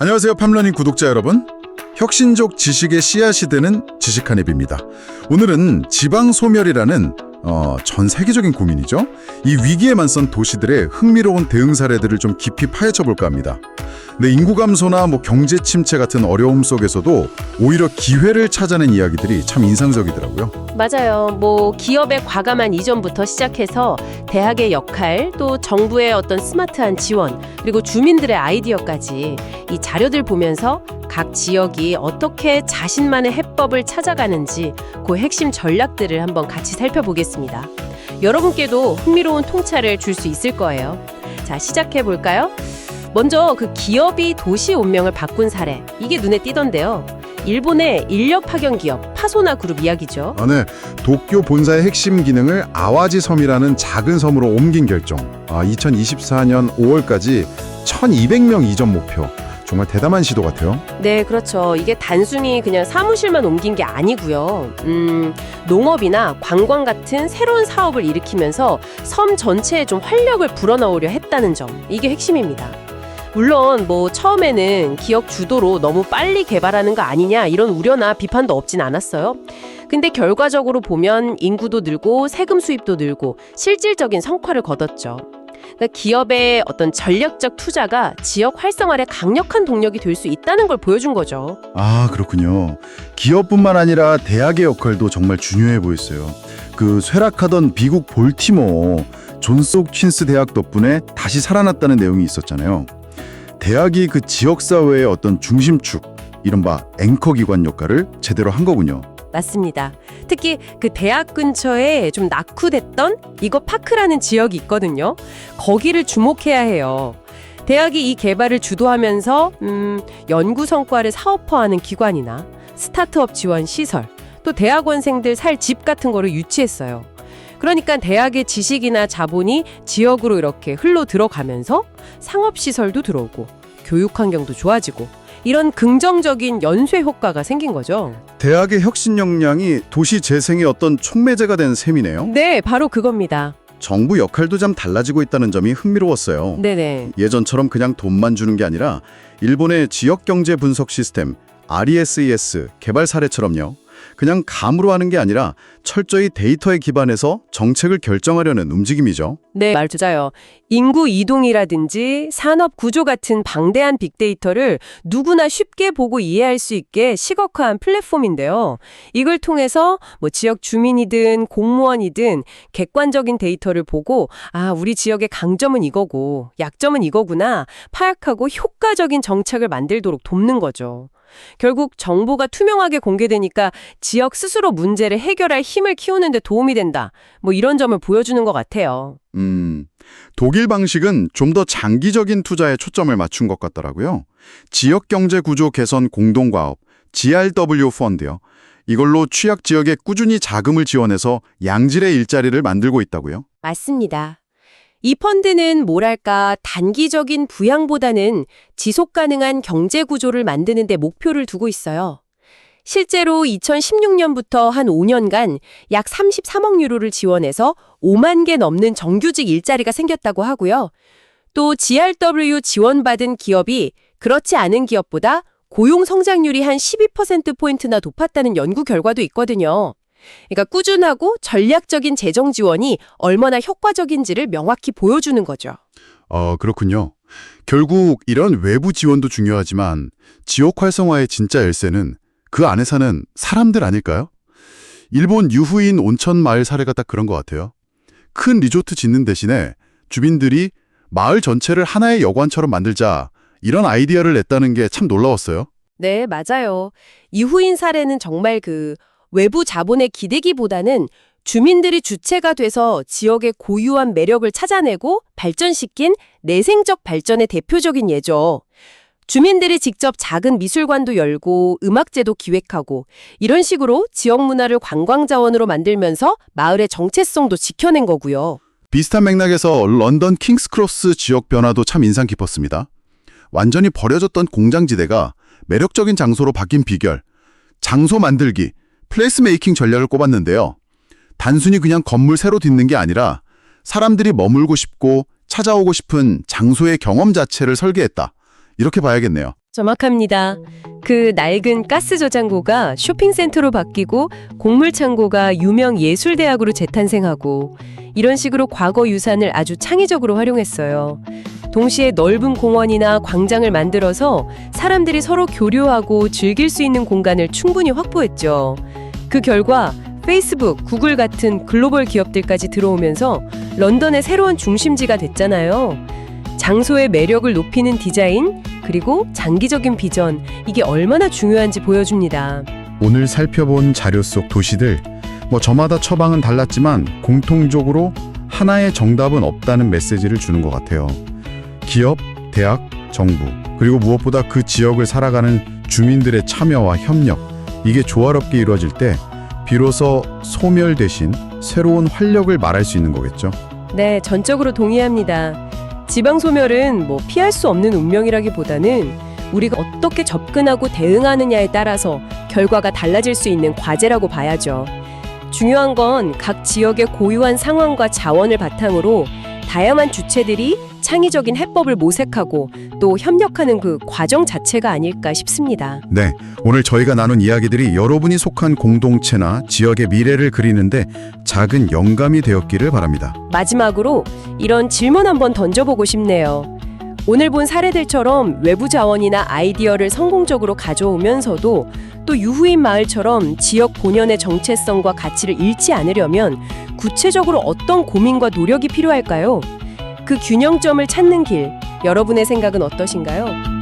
안녕하세요 팜러닝 구독자 여러분. 혁신적 지식의 씨앗이 되는 지식한 앱입니다. 오늘은 지방소멸이라는 어, 전 세계적인 고민이죠. 이 위기에 맞선 도시들의 흥미로운 대응 사례들을 좀 깊이 파헤쳐 볼까 합니다 네, 인구 감소나 뭐 경제 침체 같은 어려움 속에서도 오히려 기회를 찾아낸 이야기들이 참 인상적이더라고요 맞아요. 뭐 기업의 과감한 이전부터 시작해서 대학의 역할, 또 정부의 어떤 스마트한 지원, 그리고 주민들의 아이디어까지 이 자료들 보면서 각 지역이 어떻게 자신만의 해법을 찾아가는지 그 핵심 전략들을 한번 같이 살펴보겠습니다. 여러분께도 흥미로운 통찰을 줄 수 있을 거예요. 자, 시작해 볼까요? 먼저 그 기업이 도시 운명을 바꾼 사례, 이게 눈에 띄던데요. 일본의 인력 파견 기업 파소나 그룹 이야기죠. 아, 네. 도쿄 본사의 핵심 기능을 아와지 섬이라는 작은 섬으로 옮긴 결정. 아, 2024년 5월까지 1,200명 이전 목표. 정말 대담한 시도 같아요. 네, 그렇죠. 이게 단순히 그냥 사무실만 옮긴 게 아니고요. 음, 농업이나 관광 같은 새로운 사업을 일으키면서 섬 전체에 좀 활력을 불어넣으려 했다는 점. 이게 핵심입니다. 물론 뭐 처음에는 기업 주도로 너무 빨리 개발하는 거 아니냐 이런 우려나 비판도 없진 않았어요. 근데 결과적으로 보면 인구도 늘고 세금 수입도 늘고 실질적인 성과를 거뒀죠. 그러니까 기업의 어떤 전략적 투자가 지역 활성화에 강력한 동력이 될 수 있다는 걸 보여준 거죠. 아, 그렇군요. 기업뿐만 아니라 대학의 역할도 정말 중요해 보였어요. 그 쇠락하던 미국 볼티모어 존스 홉킨스 대학 덕분에 다시 살아났다는 내용이 있었잖아요. 대학이 그 지역 사회의 어떤 중심축, 이른바 앵커 기관 역할을 제대로 한 거군요. 맞습니다. 특히 그 대학 근처에 좀 낙후됐던 이거 파크라는 지역이 있거든요. 거기를 주목해야 해요. 대학이 이 개발을 주도하면서 음, 연구 성과를 사업화하는 기관이나 스타트업 지원 시설, 또 대학원생들 살 집 같은 거를 유치했어요. 그러니까 대학의 지식이나 자본이 지역으로 이렇게 흘러 들어가면서 상업 시설도 들어오고 교육 환경도 좋아지고 이런 긍정적인 연쇄 효과가 생긴 거죠. 대학의 혁신 역량이 도시 재생의 어떤 촉매제가 된 셈이네요. 네, 바로 그겁니다. 정부 역할도 좀 달라지고 있다는 점이 흥미로웠어요. 네네. 예전처럼 그냥 돈만 주는 게 아니라 일본의 지역 경제 분석 시스템 RESES 개발 사례처럼요. 그냥 감으로 하는 게 아니라 철저히 데이터에 기반해서 정책을 결정하려는 움직임이죠. 네, 말 주자요. 인구 이동이라든지 산업 구조 같은 방대한 빅데이터를 누구나 쉽게 보고 이해할 수 있게 시각화한 플랫폼인데요. 이걸 통해서 뭐 지역 주민이든 공무원이든 객관적인 데이터를 보고 아, 우리 지역의 강점은 이거고 약점은 이거구나 파악하고 효과적인 정책을 만들도록 돕는 거죠. 결국 정보가 투명하게 공개되니까 지역 스스로 문제를 해결할 힘을 키우는 데 도움이 된다. 뭐 이런 점을 보여주는 것 같아요. 음, 독일 방식은 좀 더 장기적인 투자에 초점을 맞춘 것 같더라고요. 지역 경제 구조 개선 공동과업, GRW 펀드요. 이걸로 취약 지역에 꾸준히 자금을 지원해서 양질의 일자리를 만들고 있다고요. 맞습니다. 이 펀드는 뭐랄까 단기적인 부양보다는 지속 가능한 경제 구조를 만드는 데 목표를 두고 있어요. 실제로 2016년부터 한 5년간 약 33억 유로를 지원해서 5만 개 넘는 정규직 일자리가 생겼다고 하고요. 또 GRW 지원받은 기업이 그렇지 않은 기업보다 고용 성장률이 한 12%포인트나 높았다는 연구 결과도 있거든요. 그러니까 꾸준하고 전략적인 재정 지원이 얼마나 효과적인지를 명확히 보여주는 거죠. 어, 그렇군요. 결국 이런 외부 지원도 중요하지만 지역 활성화의 진짜 열쇠는 그 안에 사는 사람들 아닐까요? 일본 유후인 온천 마을 사례가 딱 그런 것 같아요. 큰 리조트 짓는 대신에 주민들이 마을 전체를 하나의 여관처럼 만들자 이런 아이디어를 냈다는 게 참 놀라웠어요. 네, 맞아요. 이후인 사례는 정말 그 외부 자본의 기대기보다는 주민들이 주체가 돼서 지역의 고유한 매력을 찾아내고 발전시킨 내생적 발전의 대표적인 예죠. 주민들이 직접 작은 미술관도 열고 음악제도 기획하고 이런 식으로 지역 문화를 관광 자원으로 만들면서 마을의 정체성도 지켜낸 거고요. 비슷한 맥락에서 런던 킹스크로스 지역 변화도 참 인상 깊었습니다. 완전히 버려졌던 공장지대가 매력적인 장소로 바뀐 비결, 장소 만들기, 플레이스 메이킹 전략을 꼽았는데요. 단순히 그냥 건물 새로 짓는 게 아니라 사람들이 머물고 싶고 찾아오고 싶은 장소의 경험 자체를 설계했다. 이렇게 봐야겠네요. 정확합니다. 그 낡은 가스 저장고가 쇼핑센터로 바뀌고 곡물 창고가 유명 예술대학으로 재탄생하고 이런 식으로 과거 유산을 아주 창의적으로 활용했어요. 동시에 넓은 공원이나 광장을 만들어서 사람들이 서로 교류하고 즐길 수 있는 공간을 충분히 확보했죠. 그 결과 페이스북, 구글 같은 글로벌 기업들까지 들어오면서 런던의 새로운 중심지가 됐잖아요. 장소의 매력을 높이는 디자인, 그리고 장기적인 비전, 이게 얼마나 중요한지 보여줍니다. 오늘 살펴본 자료 속 도시들, 뭐 저마다 처방은 달랐지만 공통적으로 하나의 정답은 없다는 메시지를 주는 것 같아요. 기업, 대학, 정부, 그리고 무엇보다 그 지역을 살아가는 주민들의 참여와 협력, 이게 조화롭게 이루어질 때 비로소 소멸 대신 새로운 활력을 말할 수 있는 거겠죠. 네, 전적으로 동의합니다. 지방 소멸은 뭐 피할 수 없는 운명이라기보다는 우리가 어떻게 접근하고 대응하느냐에 따라서 결과가 달라질 수 있는 과제라고 봐야죠. 중요한 건 각 지역의 고유한 상황과 자원을 바탕으로 다양한 주체들이 창의적인 해법을 모색하고 또 협력하는 그 과정 자체가 아닐까 싶습니다. 네, 오늘 저희가 나눈 이야기들이 여러분이 속한 공동체나 지역의 미래를 그리는데 작은 영감이 되었기를 바랍니다. 마지막으로 이런 질문 한번 던져보고 싶네요. 오늘 본 사례들처럼 외부 자원이나 아이디어를 성공적으로 가져오면서도 또 유후인 마을처럼 지역 본연의 정체성과 가치를 잃지 않으려면 구체적으로 어떤 고민과 노력이 필요할까요? 그 균형점을 찾는 길, 여러분의 생각은 어떠신가요?